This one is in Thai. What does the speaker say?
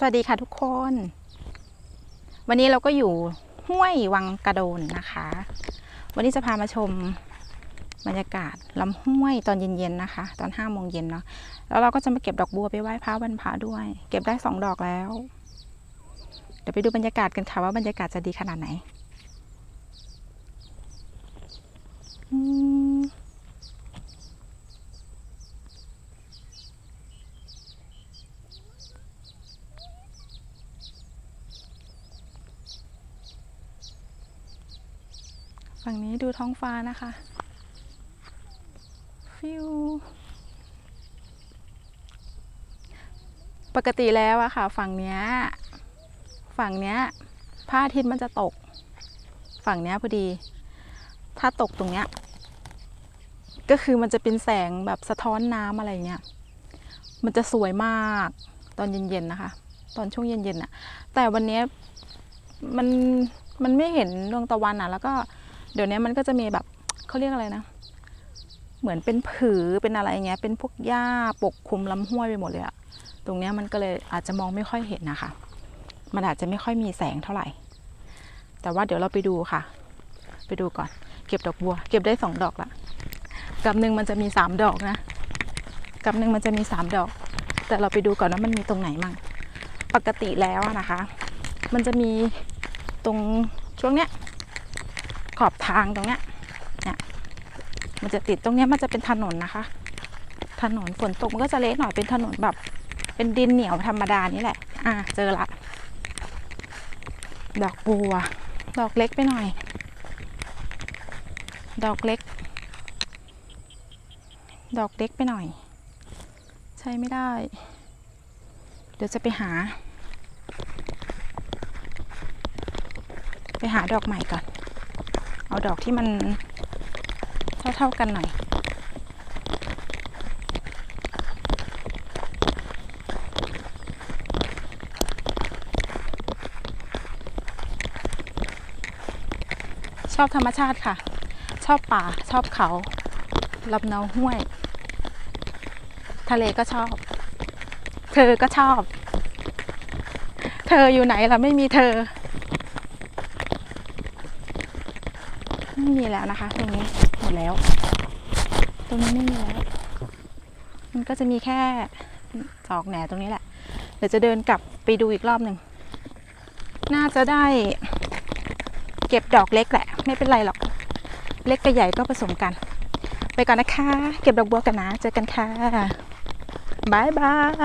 สวัสดีค่ะทุกคน วันนี้เราก็อยู่ห้วยวังกระโดนนะคะ วันนี้จะพามาชมบรรยากาศลำห้วยตอนเย็นๆนะคะ ตอนห้าโมงเย็นเนาะแล้วเราก็จะมาเก็บดอกบัวไปไหว้พระวันพระด้วย เก็บได้สองดอกแล้ว เดี๋ยวไปดูบรรยากาศกันค่ะว่าบรรยากาศจะดีขนาดไหนอืม ฝั่งนี้ดูท้องฟ้านะคะ ฟิว ปกติแล้วอะค่ะ ฝั่งเนี้ย ฝั่งเนี้ยพระอาทิตย์มันจะตก ฝั่งเนี้ยพอดี ถ้าตกตรงเนี้ย ก็คือมันจะเป็นแสงแบบสะท้อนน้ำอะไรเงี้ย มันจะสวยมากตอนเย็นๆนะคะ ตอนช่วงเย็นๆอะแต่วันนี้มันมันไม่เห็นดวงตะวันอะแล้วก็ เดี๋ยวนี้มันก็จะมีแบบเขาเรียกอะไรนะ เหมือนเป็นผือเป็นอะไรเงี้ย เป็นพวกหญ้าปกคลุมลำห้วยไปหมดเลยอะตรงเนี้ยมันก็เลยอาจจะมองไม่ค่อยเห็นนะคะ มันอาจจะไม่ค่อยมีแสงเท่าไหร่ แต่ว่าเดี๋ยวเราไปดูค่ะ ไปดูก่อน เก็บดอกบัว เก็บได้สองดอกละกับหนึ่งมันจะมีสามดอกนะ กับหนึ่งมันจะมีสามดอก แต่เราไปดูก่อนว่ามันมีตรงไหนมั่ง ปกติแล้วนะคะ มันจะมีตรงช่วงเนี้ย ขอบทางตรงเนี้ยเนี่ยมันจะติดตรงเนี้ยมันจะเป็นถนนนะคะ ถนนฝนตกมันก็จะเละหน่อยเป็นถนนแบบ เป็นดินเหนียวธรรมดานี่แหละ อ่าเจอละ ดอกบัว ดอกเล็กไปหน่อย ดอกเล็ก ดอกเล็กไปหน่อย ใช้ไม่ได้ เดี๋ยวจะไปหา ไปหาดอกใหม่ก่อน เอาดอกที่มันเท่าๆกันหน่อยชอบธรรมชาติค่ะ ชอบป่า ชอบเขาลำเนาห้วย ทะเลก็ชอบ เธอก็ชอบ เธออยู่ไหนล่ะไม่มีเธอ ไม่มีแล้วนะคะ ตรงนี้หมดแล้ว ตรงนี้ไม่มีแล้ว มันก็จะมีแค่สอกแหนตรงนี้แหละ เดี๋ยวจะเดินกลับไปดูอีกรอบหนึ่ง น่าจะได้เก็บดอกเล็กแหละ ไม่เป็นไรหรอก เล็กกับใหญ่ก็ผสมกัน ไปก่อนนะคะ เก็บดอกบัวกันนะ เจอกันค่ะบายบาย